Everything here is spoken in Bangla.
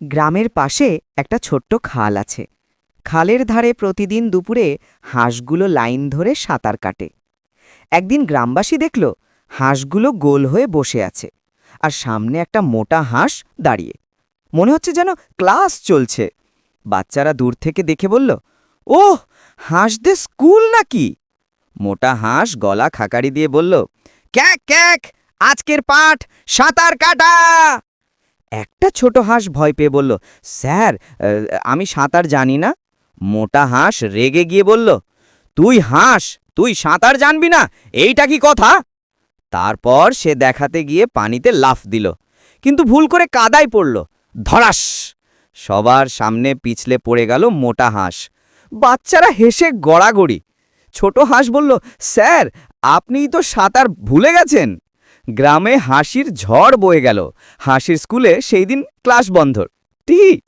গ্রামের পাশে একটা ছোট্ট খাল আছে। খালের ধারে প্রতিদিন দুপুরে হাঁসগুলো লাইন ধরে সাঁতার কাটে। একদিন গ্রামবাসী দেখল, হাঁসগুলো গোল হয়ে বসে আছে আর সামনে একটা মোটা হাঁস দাঁড়িয়ে। মনে হচ্ছে যেন ক্লাস চলছে। বাচ্চারা দূর থেকে দেখে বলল, ওহ, হাঁসদের স্কুল নাকি? মোটা হাঁস গলা খাকারি দিয়ে বলল, ক্যাক ক্যাক, আজকের পাঠ সাঁতার কাটা! একটা ছোট হাঁস ভয় পেয়ে বলল, স্যার আমি সাঁতার জানি না। মোটা হাঁস রেগে গিয়ে বলল, তুই হাঁস, তুই সাঁতার জানবি না, এইটা কি কথা? তারপর সে দেখাতে গিয়ে পানিতে লাফ দিল, কিন্তু ভুল করে কাদায় পড়ল, ধরাস! সবার সামনে পিছলে পড়ে গেল মোটা হাঁস। বাচ্চারা হেসে গড়াগড়ি। ছোট হাঁস বলল, স্যার, আপনিই তো সাঁতার ভুলে গেছেন? গ্রামে হাসির ঝড় বয়ে গেল। হাসির স্কুলে সেই দিন ক্লাস বন্ধ। টি